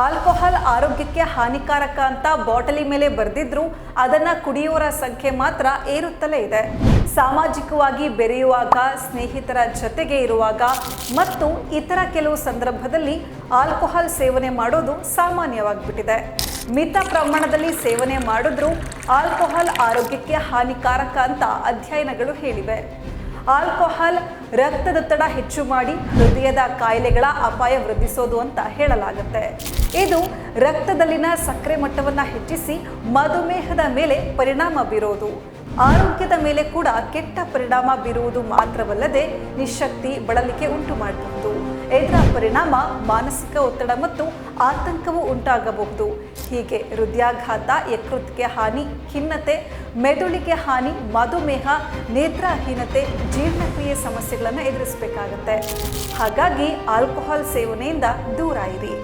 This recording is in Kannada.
ಆಲ್ಕೋಹಾಲ್ ಆರೋಗ್ಯಕ್ಕೆ ಹಾನಿಕಾರಕ ಅಂತ ಬಾಟಲಿ ಮೇಲೆ ಬರೆದಿದ್ರು, ಅದನ್ನ ಕುಡಿಯುವರ ಸಂಖ್ಯೆ ಮಾತ್ರ ಏರುತ್ತಲೇ ಇದೆ. ಸಾಮಾಜಿಕವಾಗಿ ಬೆರೆಯುವಾಗ, ಸ್ನೇಹಿತರ ಜೊತೆಗೆ ಇರುವಾಗ ಮತ್ತು ಇತರ ಕೆಲವು ಸಂದರ್ಭದಲ್ಲಿ ಆಲ್ಕೋಹಾಲ್ ಸೇವನೆ ಮಾಡೋದು ಸಾಮಾನ್ಯವಾಗಿಬಿಟ್ಟಿದೆ. ಮಿತ ಪ್ರಮಾಣದಲ್ಲಿ ಸೇವನೆ ಮಾಡಿದ್ರೂ, ಆಲ್ಕೋಹಾಲ್ ಆರೋಗ್ಯಕ್ಕೆ ಹಾನಿಕಾರಕ ಅಂತ ಅಧ್ಯಯನಗಳು ಹೇಳಿವೆ. ಆಲ್ಕೋಹಾಲ್ ರಕ್ತದೊತ್ತಡ ಹೆಚ್ಚು ಮಾಡಿ ಹೃದಯದ ಕಾಯಿಲೆಗಳ ಅಪಾಯ ವೃದ್ಧಿಸೋದು ಅಂತ ಹೇಳಲಾಗುತ್ತೆ. ಇದು ರಕ್ತದಲ್ಲಿನ ಸಕ್ಕರೆ ಮಟ್ಟವನ್ನು ಹೆಚ್ಚಿಸಿ ಮಧುಮೇಹದ ಮೇಲೆ ಪರಿಣಾಮ ಬೀರೋದು. ಆರೋಗ್ಯದ ಮೇಲೆ ಕೂಡ ಕೆಟ್ಟ ಪರಿಣಾಮ ಬೀರುವುದು ಮಾತ್ರವಲ್ಲದೆ ನಿಶಕ್ತಿ ಬಳಲಿಕೆ ಉಂಟು ಮಾಡಬಹುದು. ಇದರ ಪರಿಣಾಮ ಮಾನಸಿಕ ಒತ್ತಡ ಮತ್ತು ಆತಂಕವೂ ಉಂಟಾಗಬಹುದು. ಹೀಗೆ ಹೃದಯಾಘಾತ, ಯಕೃತ್ಗೆ ಹಾನಿ, ಖಿನ್ನತೆ, ಮೆದುಳಿಗೆ ಹಾನಿ, ಮಧುಮೇಹ, ನೇತ್ರಹೀನತೆ, ಜೀರ್ಣಕ್ರಿಯೆ ಸಮಸ್ಯೆಗಳನ್ನು ಎದುರಿಸಬೇಕಾಗತ್ತೆ. ಹಾಗಾಗಿ ಆಲ್ಕೋಹಾಲ್ ಸೇವನೆಯಿಂದ ದೂರ ಇರಿ.